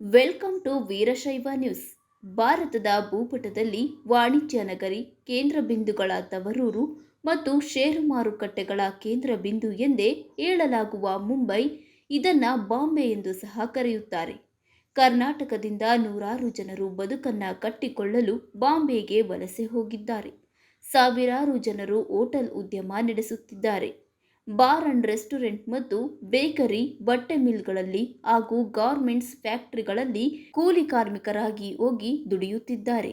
Welcome to Veerashaiva news. ಭಾರತದ ಭೂಪಟದಲ್ಲಿ ವಾಣಿಜ್ಯ ನಗರಿ, ಕೇಂದ್ರ ಬಿಂದುಗಳ ತವರೂರು ಮತ್ತು ಷೇರು ಮಾರುಕಟ್ಟೆಗಳ ಕೇಂದ್ರ ಬಿಂದು ಎಂದೇ ಹೇಳಲಾಗುವ ಮುಂಬೈ ಇದನ್ನ ಬಾಂಬೆ ಎಂದು ಸಹ ಕರೆಯುತ್ತಾರೆ. ಕರ್ನಾಟಕದಿಂದ ನೂರಾರು ಜನರು ಬದುಕನ್ನು ಕಟ್ಟಿಕೊಳ್ಳಲು ಬಾಂಬೆಗೆ ವಲಸೆ ಹೋಗಿದ್ದಾರೆ. ಸಾವಿರಾರು ಜನರು ಹೋಟೆಲ್ ಉದ್ಯಮ ನಡೆಸುತ್ತಿದ್ದಾರೆ. ಬಾರ್ ಅಂಡ್ ರೆಸ್ಟೋರೆಂಟ್ ಮತ್ತು ಬೇಕರಿ, ಬಟ್ಟೆ ಮಿಲ್ಗಳಲ್ಲಿ ಹಾಗೂ ಗಾರ್ಮೆಂಟ್ಸ್ ಫ್ಯಾಕ್ಟರಿಗಳಲ್ಲಿ ಕೂಲಿ ಕಾರ್ಮಿಕರಾಗಿ ಹೋಗಿ ದುಡಿಯುತ್ತಿದ್ದಾರೆ.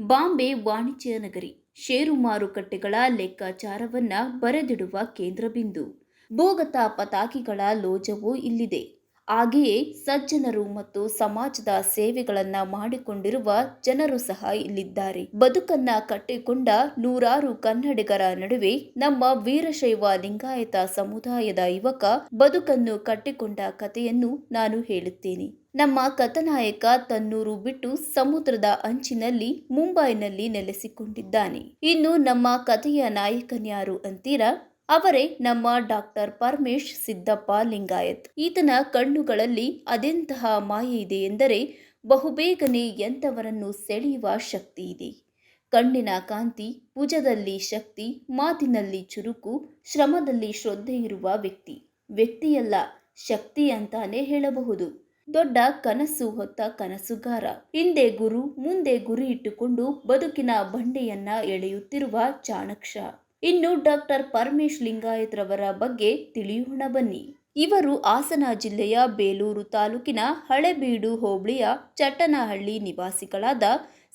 ಬಾಂಬೆ ವಾಣಿಜ್ಯ ನಗರಿ ಷೇರು ಮಾರುಕಟ್ಟೆಗಳ ಲೆಕ್ಕಾಚಾರವನ್ನು ಬರೆದಿಡುವ ಕೇಂದ್ರ ಬಿಂದು ಭೂಗತ ಪತಾಕಿಗಳ ಲೋಜವೂ ಇಲ್ಲಿದೆ. ಹಾಗೆಯೇ ಸಜ್ಜನರು ಮತ್ತು ಸಮಾಜದ ಸೇವೆಗಳನ್ನ ಮಾಡಿಕೊಂಡಿರುವ ಜನರು ಸಹ ಇಲ್ಲಿದ್ದಾರೆ. ಬದುಕನ್ನ ಕಟ್ಟಿಕೊಂಡ ನೂರಾರು ಕನ್ನಡಿಗರ ನಡುವೆ ನಮ್ಮ ವೀರಶೈವ ಲಿಂಗಾಯತ ಸಮುದಾಯದ ಯುವಕ ಬದುಕನ್ನು ಕಟ್ಟಿಕೊಂಡ ಕಥೆಯನ್ನು ನಾನು ಹೇಳುತ್ತೇನೆ. ನಮ್ಮ ಕಥನಾಯಕ ತನ್ನೂರು ಬಿಟ್ಟು ಸಮುದ್ರದ ಅಂಚಿನಲ್ಲಿ ಮುಂಬೈನಲ್ಲಿ ನೆಲೆಸಿಕೊಂಡಿದ್ದಾನೆ. ಇನ್ನು ನಮ್ಮ ಕಥೆಯ ನಾಯಕನ್ಯಾರು ಅಂತೀರಾ? ಅವರೇ ನಮ್ಮ ಡಾಕ್ಟರ್ ಪರಮೇಶ್ ಸಿದ್ದಪ್ಪ ಲಿಂಗಾಯತ್. ಈತನ ಕಣ್ಣುಗಳಲ್ಲಿ ಅದೆಂತಹ ಮಾಯೆ ಇದೆ ಎಂದರೆ ಬಹುಬೇಗನೆ ಎಂಥವರನ್ನು ಸೆಳೆಯುವ ಶಕ್ತಿ ಇದೆ. ಕಣ್ಣಿನ ಕಾಂತಿ, ಭುಜದಲ್ಲಿ ಶಕ್ತಿ, ಮಾತಿನಲ್ಲಿ ಚುರುಕು, ಶ್ರಮದಲ್ಲಿ ಶ್ರದ್ಧೆ ಇರುವ ವ್ಯಕ್ತಿ. ವ್ಯಕ್ತಿಯಲ್ಲ, ಶಕ್ತಿ ಅಂತಾನೆ ಹೇಳಬಹುದು. ದೊಡ್ಡ ಕನಸು ಹೊತ್ತ ಕನಸುಗಾರ. ಹಿಂದೆ ಗುರು, ಮುಂದೆ ಗುರಿ ಇಟ್ಟುಕೊಂಡು ಬದುಕಿನ ಬಂಡೆಯನ್ನ ಎಳೆಯುತ್ತಿರುವ ಚಾಣಕ್ಷ ಇನ್ನು ಡಾಕ್ಟರ್ ಪರಮೇಶ್ ಲಿಂಗಾಯತ್ರವರ ಬಗ್ಗೆ ತಿಳಿಯೋಣ ಬನ್ನಿ. ಇವರು ಹಾಸನ ಜಿಲ್ಲೆಯ ಬೇಲೂರು ತಾಲೂಕಿನ ಹಳೆಬೀಡು ಹೋಬಳಿಯ ಚಟ್ಟನಹಳ್ಳಿ ನಿವಾಸಿಗಳಾದ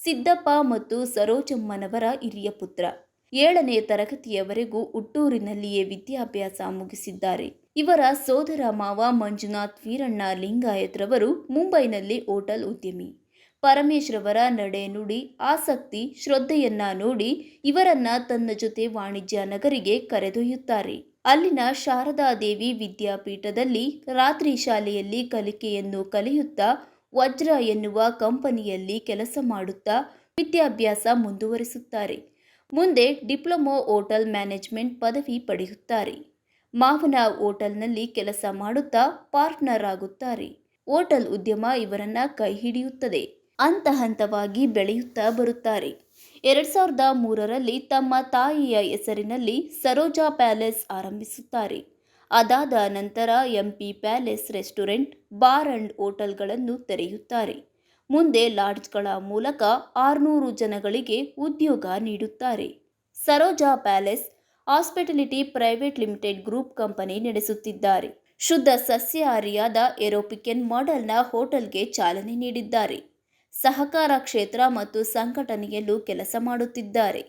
ಸಿದ್ದಪ್ಪ ಮತ್ತು ಸರೋಜಮ್ಮನವರ ಹಿರಿಯ ಪುತ್ರ. ಏಳನೇ ತರಗತಿಯವರೆಗೂ ಹುಟ್ಟೂರಿನಲ್ಲಿಯೇ ವಿದ್ಯಾಭ್ಯಾಸ ಮುಗಿಸಿದ್ದಾರೆ. ಇವರ ಸೋದರ ಮಾವ ಮಂಜುನಾಥ್ ವೀರಣ್ಣ ಲಿಂಗಾಯತ್ರವರು ಮುಂಬೈನಲ್ಲಿ ಹೋಟೆಲ್ ಉದ್ಯಮಿ. ಪರಮೇಶ್ ರವರ ನಡೆ ನುಡಿ ಆಸಕ್ತಿ ಶ್ರದ್ಧೆಯನ್ನ ನೋಡಿ ಇವರನ್ನ ತನ್ನ ಜೊತೆ ವಾಣಿಜ್ಯ ನಗರಿಗೆ ಕರೆದೊಯ್ಯುತ್ತಾರೆ. ಅಲ್ಲಿನ ಶಾರದಾದೇವಿ ವಿದ್ಯಾಪೀಠದಲ್ಲಿ ರಾತ್ರಿ ಶಾಲೆಯಲ್ಲಿ ಕಲಿಕೆಯನ್ನು ಕಲಿಯುತ್ತಾ ವಜ್ರ ಎನ್ನುವ ಕಂಪನಿಯಲ್ಲಿ ಕೆಲಸ ಮಾಡುತ್ತಾ ವಿದ್ಯಾಭ್ಯಾಸ ಮುಂದುವರಿಸುತ್ತಾರೆ. ಮುಂದೆ ಡಿಪ್ಲೊಮೊ ಹೋಟೆಲ್ ಮ್ಯಾನೇಜ್ಮೆಂಟ್ ಪದವಿ ಪಡೆಯುತ್ತಾರೆ. ಮಾವನ ಹೋಟೆಲ್ನಲ್ಲಿ ಕೆಲಸ ಮಾಡುತ್ತಾ ಪಾರ್ಟ್ನರ್ ಆಗುತ್ತಾರೆ. ಹೋಟೆಲ್ ಉದ್ಯಮ ಇವರನ್ನ ಕೈ ಹಿಡಿಯುತ್ತದೆ. ಹಂತ ಹಂತವಾಗಿ ಬೆಳೆಯುತ್ತಾ ಬರುತ್ತಾರೆ. ಎರಡು ಸಾವಿರದ ಮೂರರಲ್ಲಿ ತಮ್ಮ ತಾಯಿಯ ಹೆಸರಿನಲ್ಲಿ ಸರೋಜಾ ಪ್ಯಾಲೇಸ್ ಆರಂಭಿಸುತ್ತಾರೆ. ಅದಾದ ನಂತರ MP palace restaurant, bar and ಹೋಟೆಲ್ಗಳನ್ನು ತೆರೆಯುತ್ತಾರೆ. ಮುಂದೆ ಲಾಡ್ಜ್ಗಳ ಮೂಲಕ ಆರುನೂರು ಜನಗಳಿಗೆ ಉದ್ಯೋಗ ನೀಡುತ್ತಾರೆ. Saroja palace hospitality private limited group company ನಡೆಸುತ್ತಿದ್ದಾರೆ. ಶುದ್ಧ ಸಸ್ಯಹಾರಿಯಾದ ಏರೋಪಿಕೆನ್ ಮಾಡೆಲ್ನ ಹೋಟೆಲ್ಗೆ ಚಾಲನೆ ನೀಡಿದ್ದಾರೆ. ಸಹಕಾರ ಕ್ಷೇತ್ರ ಮತ್ತು ಸಂಘಟನೆಯಲ್ಲೂ ಕೆಲಸ ಮಾಡುತ್ತಿದ್ದಾರೆ.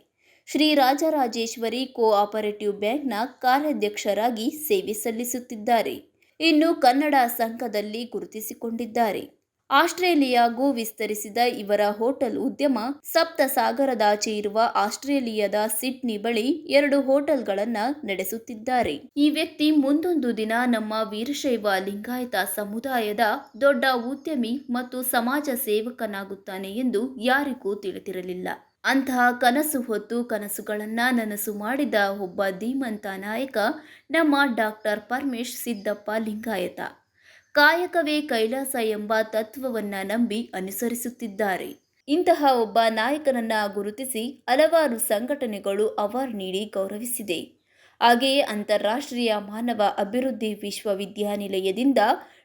ಶ್ರೀ ರಾಜರಾಜೇಶ್ವರಿ ಕೋಆಪರೇಟಿವ್ ಬ್ಯಾಂಕ್ನ ಕಾರ್ಯಾಧ್ಯಕ್ಷರಾಗಿ ಸೇವೆ ಸಲ್ಲಿಸುತ್ತಿದ್ದಾರೆ. ಇನ್ನು ಕನ್ನಡ ಸಂಘದಲ್ಲಿ ಗುರುತಿಸಿಕೊಂಡಿದ್ದಾರೆ. ಆಸ್ಟ್ರೇಲಿಯಾಗೂ ವಿಸ್ತರಿಸಿದ ಇವರ ಹೋಟೆಲ್ ಉದ್ಯಮ ಸಪ್ತ ಇರುವ ಆಸ್ಟ್ರೇಲಿಯಾದ ಸಿಡ್ನಿ ಬಳಿ ಎರಡು ಹೋಟೆಲ್ಗಳನ್ನು ನಡೆಸುತ್ತಿದ್ದಾರೆ. ಈ ವ್ಯಕ್ತಿ ಮುಂದೊಂದು ದಿನ ನಮ್ಮ ವೀರಶೈವ ಲಿಂಗಾಯತ ಸಮುದಾಯದ ದೊಡ್ಡ ಉದ್ಯಮಿ ಮತ್ತು ಸಮಾಜ ಸೇವಕನಾಗುತ್ತಾನೆ ಎಂದು ಯಾರಿಗೂ ತಿಳಿದಿರಲಿಲ್ಲ. ಅಂತಹ ಕನಸು ಹೊತ್ತು ಕನಸುಗಳನ್ನು ನನಸು ಮಾಡಿದ ಒಬ್ಬ ಧೀಮಂತ ನಾಯಕ ನಮ್ಮ ಡಾಕ್ಟರ್ ಪರಮೇಶ್ ಸಿದ್ದಪ್ಪ ಲಿಂಗಾಯತ. ಕಾಯಕವೇ ಕೈಲಾಸ ಎಂಬ ತತ್ವವನ್ನ ನಂಬಿ ಅನುಸರಿಸುತ್ತಿದ್ದಾರೆ. ಇಂತಹ ಒಬ್ಬ ನಾಯಕನನ್ನ ಗುರುತಿಸಿ ಹಲವಾರು ಸಂಘಟನೆಗಳು ಅವಾರ್ಡ್ ನೀಡಿ ಗೌರವಿಸಿದೆ. ಹಾಗೆಯೇ ಅಂತಾರಾಷ್ಟ್ರೀಯ ಮಾನವ ಅಭಿವೃದ್ಧಿ ವಿಶ್ವವಿದ್ಯಾನಿಲಯದಿಂದ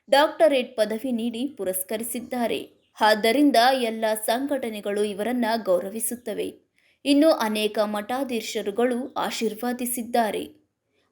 ಡಾಕ್ಟರೇಟ್ ಪದವಿ ನೀಡಿ ಪುರಸ್ಕರಿಸಿದ್ದಾರೆ. ಆದ್ದರಿಂದ ಎಲ್ಲ ಸಂಘಟನೆಗಳು ಇವರನ್ನ ಗೌರವಿಸುತ್ತವೆ. ಇನ್ನು ಅನೇಕ ಮಠಾಧೀಶರುಗಳು ಆಶೀರ್ವಾದಿಸಿದ್ದಾರೆ.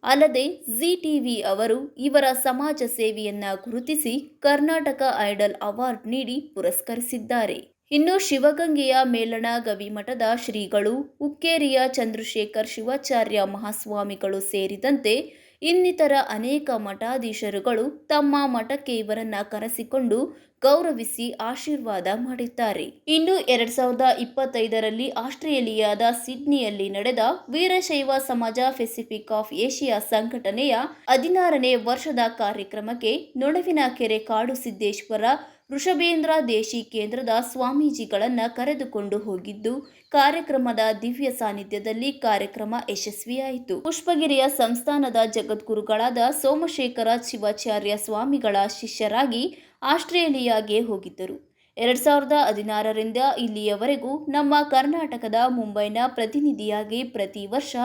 ಅಲ್ಲದೆ ಜಿ ಟಿವಿ ಅವರು ಇವರ ಸಮಾಜ ಸೇವೆಯನ್ನ ಗುರುತಿಸಿ ಕರ್ನಾಟಕ ಐಡಲ್ ಅವಾರ್ಡ್ ನೀಡಿ ಪುರಸ್ಕರಿಸಿದ್ದಾರೆ. ಇನ್ನು ಶಿವಗಂಗೆಯ ಮೇಲಣ ಗವಿಮಠದ ಶ್ರೀಗಳು ಉಕ್ಕೇರಿಯ ಚಂದ್ರಶೇಖರ್ ಶಿವಾಚಾರ್ಯ ಮಹಾಸ್ವಾಮಿಗಳು ಸೇರಿದಂತೆ ಇನ್ನಿತರ ಅನೇಕ ಮಠಾಧೀಶರುಗಳು ತಮ್ಮ ಮಠಕ್ಕೆ ಇವರನ್ನ ಕರೆಸಿಕೊಂಡು ಗೌರವಿಸಿ ಆಶೀರ್ವಾದ ಮಾಡಿದ್ದಾರೆ. ಇನ್ನು ಎರಡ್ ಸಾವಿರದ ಇಪ್ಪತ್ತೈದರಲ್ಲಿ ಆಸ್ಟ್ರೇಲಿಯಾದ ಸಿಡ್ನಿಯಲ್ಲಿ ನಡೆದ ವೀರಶೈವ ಸಮಾಜ ಪೆಸಿಫಿಕ್ ಆಫ್ ಏಷಿಯಾ ಸಂಘಟನೆಯ ಹದಿನಾರನೇ ವರ್ಷದ ಕಾರ್ಯಕ್ರಮಕ್ಕೆ ನೊಣವಿನ ಕೆರೆ ಕಾಡು ಸಿದ್ದೇಶ್ವರ ವೃಷಭೇಂದ್ರ ದೇಶಿ ಕೇಂದ್ರದ ಸ್ವಾಮೀಜಿಗಳನ್ನು ಕರೆದುಕೊಂಡು ಹೋಗಿದ್ದು, ಕಾರ್ಯಕ್ರಮದ ದಿವ್ಯ ಸಾನ್ನಿಧ್ಯದಲ್ಲಿ ಕಾರ್ಯಕ್ರಮ ಯಶಸ್ವಿಯಾಯಿತು. ಪುಷ್ಪಗಿರಿಯ ಸಂಸ್ಥಾನದ ಜಗದ್ಗುರುಗಳಾದ ಸೋಮಶೇಖರ ಶಿವಾಚಾರ್ಯ ಸ್ವಾಮಿಗಳ ಶಿಷ್ಯರಾಗಿ ಆಸ್ಟ್ರೇಲಿಯಾಗೆ ಹೋಗಿದ್ದರು. ಎರಡು ಸಾವಿರದ ಹದಿನಾರರಿಂದ ಇಲ್ಲಿಯವರೆಗೂ ನಮ್ಮ ಕರ್ನಾಟಕದ ಮುಂಬೈನ ಪ್ರತಿನಿಧಿಯಾಗಿ ಪ್ರತಿ ವರ್ಷ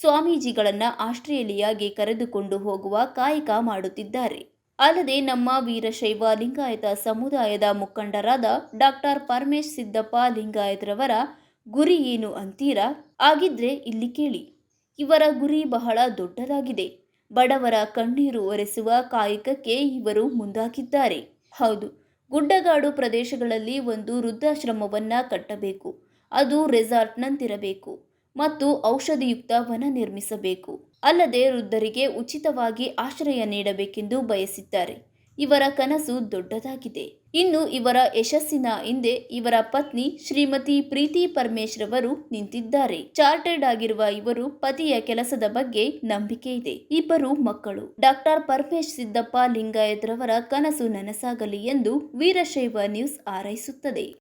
ಸ್ವಾಮೀಜಿಗಳನ್ನು ಆಸ್ಟ್ರೇಲಿಯಾಗೆ ಕರೆದುಕೊಂಡು ಹೋಗುವ ಕಾಯಕ ಮಾಡುತ್ತಿದ್ದಾರೆ. ಅಲ್ಲದೆ ನಮ್ಮ ವೀರಶೈವ ಲಿಂಗಾಯತ ಸಮುದಾಯದ ಮುಖಂಡರಾದ ಡಾಕ್ಟರ್ ಪರಮೇಶ್ ಸಿದ್ದಪ್ಪ ಲಿಂಗಾಯತರವರ ಗುರಿ ಏನು ಅಂತೀರಾ? ಆಗಿದ್ರೆ ಇಲ್ಲಿ ಕೇಳಿ. ಇವರ ಗುರಿ ಬಹಳ ದೊಡ್ಡದಾಗಿದೆ. ಬಡವರ ಕಣ್ಣೀರು ಒರೆಸುವ ಕಾಯಕಕ್ಕೆ ಇವರು ಮುಂದಾಗಿದ್ದಾರೆ. ಹೌದು, ಗುಡ್ಡಗಾಡು ಪ್ರದೇಶಗಳಲ್ಲಿ ಒಂದು ವೃದ್ಧಾಶ್ರಮವನ್ನು ಕಟ್ಟಬೇಕು. ಅದು ರೆಸಾರ್ಟ್ನಂತಿರಬೇಕು. ಮತ್ತು ಔಷಧಿಯುಕ್ತ ವನ ನಿರ್ಮಿಸಬೇಕು. ಅಲ್ಲದೆ ವೃದ್ಧರಿಗೆ ಉಚಿತವಾಗಿ ಆಶ್ರಯ ನೀಡಬೇಕೆಂದು ಬಯಸಿದ್ದಾರೆ. ಇವರ ಕನಸು ದೊಡ್ಡದಾಗಿದೆ. ಇನ್ನು ಇವರ ಯಶಸ್ಸಿನ ಹಿಂದೆ ಇವರ ಪತ್ನಿ ಶ್ರೀಮತಿ ಪ್ರೀತಿ ಪರಮೇಶ್ ರವರು ನಿಂತಿದ್ದಾರೆ. ಚಾರ್ಟೆಡ್ ಆಗಿರುವ ಇವರು ಪತಿಯ ಕೆಲಸದ ಬಗ್ಗೆ ನಂಬಿಕೆ ಇದೆ. ಇಬ್ಬರು ಮಕ್ಕಳು. ಡಾಕ್ಟರ್ ಪರಮೇಶ್ ಸಿದ್ದಪ್ಪ ಲಿಂಗಾಯತ್ ಕನಸು ನನಸಾಗಲಿ ಎಂದು ವೀರಶೈವ ನ್ಯೂಸ್ ಹಾರೈಸುತ್ತದೆ.